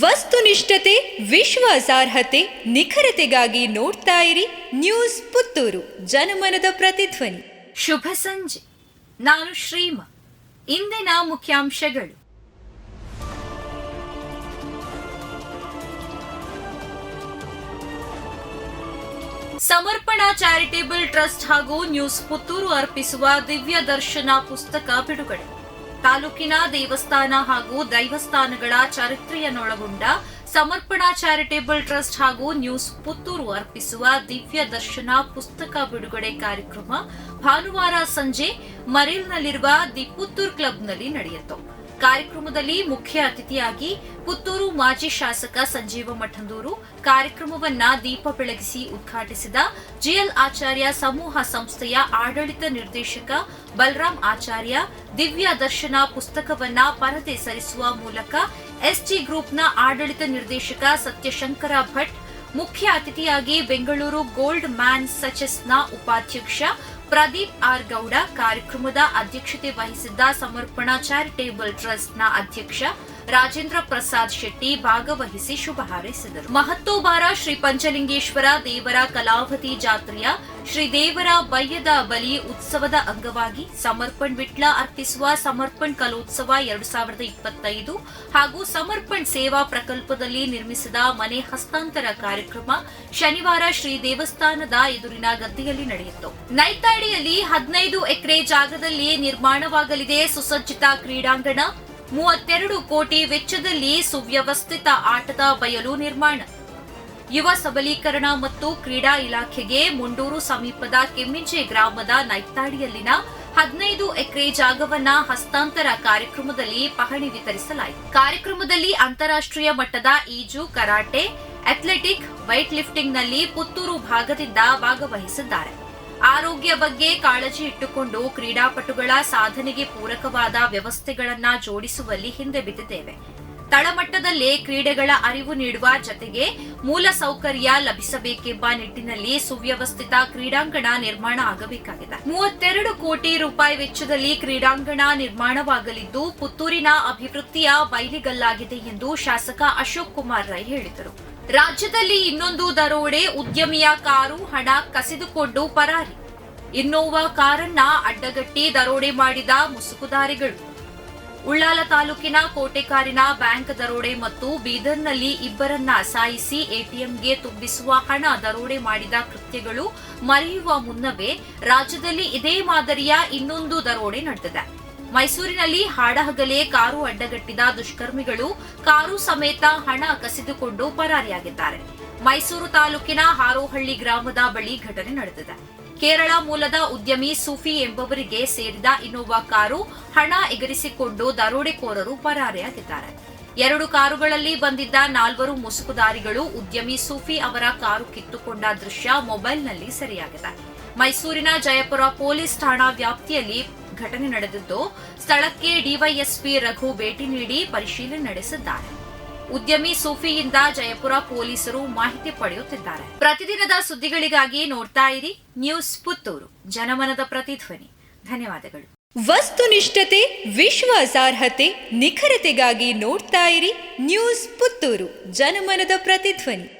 ವಸ್ತುನಿಷ್ಠತೆ, ವಿಶ್ವಾಸಾರ್ಹತೆ, ನಿಖರತೆಗಾಗಿ ನೋಡ್ತಾ ಇರಿ ನ್ಯೂಸ್ ಪುತ್ತೂರು, ಜನಮನದ ಪ್ರತಿಧ್ವನಿ. ಶುಭ ಸಂಜೆ. ನಾನು ಶ್ರೀಮ. ಇಂದಿನ ಮುಖ್ಯಾಂಶಗಳು. ಸಮರ್ಪಣಾ ಚಾರಿಟೇಬಲ್ ಟ್ರಸ್ಟ್ ಹಾಗೂ ನ್ಯೂಸ್ ಪುತ್ತೂರು ಅರ್ಪಿಸುವ ದಿವ್ಯ ದರ್ಶನ ಪುಸ್ತಕ ಬಿಡುಗಡೆ. ತಾಲೂಕಿನ ದೇವಸ್ಥಾನ ಹಾಗೂ ದೈವಸ್ಥಾನಗಳ ಚರಿತ್ರೆಯನ್ನೊಳಗೊಂಡ ಸಮರ್ಪಣಾ ಚಾರಿಟೇಬಲ್ ಟ್ರಸ್ಟ್ ಹಾಗೂ ನ್ಯೂಸ್ ಪುತ್ತೂರು ಅರ್ಪಿಸುವ ದಿವ್ಯ ದರ್ಶನ ಪುಸ್ತಕ ಬಿಡುಗಡೆ ಕಾರ್ಯಕ್ರಮ ಭಾನುವಾರ ಸಂಜೆ ಮರೇಲ್ನಲ್ಲಿರುವ ದಿ ಪುತ್ತೂರು ಕ್ಲಬ್ನಲ್ಲಿ ನಡೆಯಿತು. ಕಾರ್ಯಕ್ರಮದಲ್ಲಿ ಮುಖ್ಯ ಅತಿಥಿಯಾಗಿ ಪುತ್ತೂರು ಮಾಜಿ ಶಾಸಕ ಸಂಜೀವ ಮಠಂದೂರು ಕಾರ್ಯಕ್ರಮವನ್ನ ದೀಪ ಬೆಳಗಿಸಿ ಉದ್ಘಾಟಿಸಿದ ಜಿಎಲ್ ಆಚಾರ್ಯ ಸಮೂಹ ಸಂಸ್ಥೆಯ ಆಡಳಿತ ನಿರ್ದೇಶಕ ಬಲರಾಮ್ ಆಚಾರ್ಯ, ದಿವ್ಯ ದರ್ಶನ ಪುಸ್ತಕವನ್ನ ಪರದೆ ಸರಿಸುವ ಮೂಲಕ ಎಸ್ಟಿ ಗ್ರೂಪ್ನ ಆಡಳಿತ ನಿರ್ದೇಶಕ ಸತ್ಯಶಂಕರ ಭಟ್, ಮುಖ್ಯ ಅತಿಥಿಯಾಗಿ ಬೆಂಗಳೂರು ಗೋಲ್ಡ್ ಮ್ಯಾನ್ ಸಚೆಸ್ನ ಉಪಾಧ್ಯಕ್ಷ ಪ್ರದೀಪ್ ಆರ್ ಗೌಡ ಕಾರ್ಯಕ್ರಮದ ಅಧ್ಯಕ್ಷತೆ ವಹಿಸಿದ್ದ ಸಮರ್ಪಣಾ ಚಾರಿಟೇಬಲ್ ಟ್ರಸ್ಟ್ನ ಅಧ್ಯಕ್ಷ ರಾಜೇಂದ್ರ ಪ್ರಸಾದ್ ಶೆಟ್ಟಿ ಭಾಗವಹಿಸಿ ಶುಭ ಹಾರೈಸಿದರು. ಮಹತ್ತೋಬಾರ ಶ್ರೀ ಪಂಚಲಿಂಗೇಶ್ವರ ದೇವರ ಕಲಾವತಿ ಜಾತ್ರೆಯ ಶ್ರೀ ದೇವರ ಬಯ್ಯದ ಬಲಿ ಉತ್ಸವದ ಅಂಗವಾಗಿ ಸಮರ್ಪಣ್ ವಿಟ್ಲ ಅರ್ಪಿಸುವ ಸಮರ್ಪಣ್ ಕಲೋತ್ಸವ ಎರಡು ಸಾವಿರದ ಇಪ್ಪತ್ತೈದು ಹಾಗೂ ಸಮರ್ಪಣ್ ಸೇವಾ ಪ್ರಕಲ್ಪದಲ್ಲಿ ನಿರ್ಮಿಸಿದ ಮನೆ ಹಸ್ತಾಂತರ ಕಾರ್ಯಕ್ರಮ ಶನಿವಾರ ಶ್ರೀ ದೇವಸ್ಥಾನದ ಎದುರಿನ ಗದ್ದೆಯಲ್ಲಿ ನಡೆಯಿತು. ನೈತಾಡಿಯಲ್ಲಿ ಹದಿನೈದು ಎಕರೆ ಜಾಗದಲ್ಲಿ ನಿರ್ಮಾಣವಾಗಲಿದೆ ಸುಸಜ್ಜಿತ ಕ್ರೀಡಾಂಗಣ. ಮೂವತ್ತೆರಡು ಕೋಟಿ ವೆಚ್ಚದಲ್ಲಿ ಸುವ್ಯವಸ್ಥಿತ ಆಟದ ಬಯಲು ನಿರ್ಮಾಣ. ಯುವ ಸಬಲೀಕರಣ ಮತ್ತು ಕ್ರೀಡಾ ಇಲಾಖೆಗೆ ಮುಂಡೂರು ಸಮೀಪದ ಕೆಮ್ಮಿಂಚೆ ಗ್ರಾಮದ ನೈತಾಡಿಯಲ್ಲಿನ ಹದಿನೈದು ಎಕರೆ ಜಾಗವನ್ನ ಹಸ್ತಾಂತರ ಕಾರ್ಯಕ್ರಮದಲ್ಲಿ ಪಹಣಿ ವಿತರಿಸಲಾಯಿತು. ಕಾರ್ಯಕ್ರಮದಲ್ಲಿ ಅಂತಾರಾಷ್ಟ್ರೀಯ ಮಟ್ಟದ ಈಜು, ಕರಾಟೆ, ಅಥ್ಲೆಟಿಕ್ ವೈಟ್ ಲಿಫ್ಟಿಂಗ್ನಲ್ಲಿ ಪುತ್ತೂರು ಭಾಗದಿಂದ ಭಾಗವಹಿಸಿದ್ದಾರೆ. ಆರೋಗ್ಯ ಬಗ್ಗೆ ಕಾಳಜಿ ಇಟ್ಟುಕೊಂಡು ಕ್ರೀಡಾಪಟುಗಳ ಸಾಧನೆಗೆ ಪೂರಕವಾದ ವ್ಯವಸ್ಥೆಗಳನ್ನ ಜೋಡಿಸುವಲ್ಲಿ ಹಿಂದೆ ಬಿದ್ದಿದ್ದೇವೆ. ತಳಮಟ್ಟದಲ್ಲೇ ಕ್ರೀಡೆಗಳ ಅರಿವು ನೀಡುವ ಜತೆಗೆ ಮೂಲ ಸೌಕರ್ಯ ಲಭಿಸಬೇಕೆಂಬ ನಿಟ್ಟಿನಲ್ಲಿ ಸುವ್ಯವಸ್ಥಿತ ಕ್ರೀಡಾಂಗಣ ನಿರ್ಮಾಣ ಆಗಬೇಕಾಗಿದೆ. ಮೂವತ್ತೆರಡು ಕೋಟಿ ರೂಪಾಯಿ ವೆಚ್ಚದಲ್ಲಿ ಕ್ರೀಡಾಂಗಣ ನಿರ್ಮಾಣವಾಗಲಿದ್ದು, ಪುತ್ತೂರಿನ ಅಭಿವೃದ್ಧಿಯ ಬೈಲಿಗಲ್ಲಾಗಿದೆ ಎಂದು ಶಾಸಕ ಅಶೋಕ್ ಕುಮಾರ್ ರೈ ಹೇಳಿದರು. ರಾಜ್ಯದಲ್ಲಿ ಇನ್ನೊಂದು ದರೋಡೆ, ಉದ್ಯಮಿಯ ಕಾರು, ಹಣ ಕಸಿದುಕೊಂಡು ಪರಾರಿ. ಇನ್ನೋವಾ ಕಾರನ್ನ ಅಡ್ಡಗಟ್ಟಿ ದರೋಡೆ ಮಾಡಿದ ಮುಸುಕುದಾರಿಗಳು ಉಳ್ಳಾಲ ತಾಲೂಕಿನ ಕೋಟೆಕಾರಿನ ಬ್ಯಾಂಕ್ ದರೋಡೆ ಮತ್ತು ಬೀದರ್ನಲ್ಲಿ ಇಬ್ಬರನ್ನ ಸಾಯಿಸಿ ಎಟಿಎಂಗೆ ತುಂಬಿಸುವ ಹಣ ದರೋಡೆ ಮಾಡಿದ ಕೃತ್ಯಗಳು ಮರೆಯುವ ಮುನ್ನವೇ ರಾಜ್ಯದಲ್ಲಿ ಇದೇ ಮಾದರಿಯ ಇನ್ನೊಂದು ದರೋಡೆ ನಡೆದಿದೆ. ಮೈಸೂರಿನಲ್ಲಿ ಹಾಡಹಗಲೇ ಕಾರು ಅಡ್ಡಗಟ್ಟಿದ ದುಷ್ಕರ್ಮಿಗಳು, ಕಾರು ಸಮೇತ ಹಣ ಕಸಿದುಕೊಂಡು ಪರಾರಿಯಾಗಿದ್ದಾರೆ. ಮೈಸೂರು ತಾಲೂಕಿನ ಹಾರೋಹಳ್ಳಿ ಗ್ರಾಮದ ಬಳಿ ಘಟನೆ ನಡೆದಿದೆ. ಕೇರಳ ಮೂಲದ ಉದ್ಯಮಿ ಸೂಫಿ ಎಂಬವರಿಗೆ ಸೇರಿದ ಇನ್ನೋವಾ ಕಾರು ಹಣ ಎಗರಿಸಿಕೊಂಡು ದರೋಡೆಕೋರರು ಪರಾರಿಯಾಗಿದ್ದಾರೆ. ಎರಡು ಕಾರುಗಳಲ್ಲಿ ಬಂದಿದ್ದ ನಾಲ್ವರು ಮುಸುಕುದಾರಿಗಳು, ಉದ್ಯಮಿ ಸೂಫಿ ಅವರ ಕಾರು ಕಿತ್ತುಕೊಂಡ ದೃಶ್ಯ ಮೊಬೈಲ್ನಲ್ಲಿ ಸೆರೆಯಾಗಿದೆ. ಮೈಸೂರಿನ ಜಯಪುರ ಪೊಲೀಸ್ ಠಾಣಾ ವ್ಯಾಪ್ತಿಯಲ್ಲಿ ಘಟನೆ ನಡೆದಿದ್ದು, ಸ್ಥಳಕ್ಕೆ ಡಿವೈಎಸ್ಪಿ ರಘು ಭೇಟಿ ನೀಡಿ ಪರಿಶೀಲನೆ ನಡೆಸಿದ್ದಾರೆ. ಉದ್ಯಮಿ ಸೂಫಿಯಿಂದ ಜಯಪುರ ಪೊಲೀಸರು ಮಾಹಿತಿ ಪಡೆಯುತ್ತಿದ್ದಾರೆ. ಪ್ರತಿದಿನದ ಸುದ್ದಿಗಳಿಗಾಗಿ ನೋಡ್ತಾ ಇರಿ ನ್ಯೂಸ್ ಪುತ್ತೂರು. ಜನಮನದ ಪ್ರತಿಧ್ವನಿ. ಧನ್ಯವಾದಗಳು. ವಸ್ತುನಿಷ್ಠತೆ ವಿಶ್ವಾಸಾರ್ಹತೆ ನಿಖರತೆಗಾಗಿ ನೋಡ್ತಾ ಇರಿ ನ್ಯೂಸ್ ಪುತ್ತೂರು. ಜನಮನದ ಪ್ರತಿಧ್ವನಿ.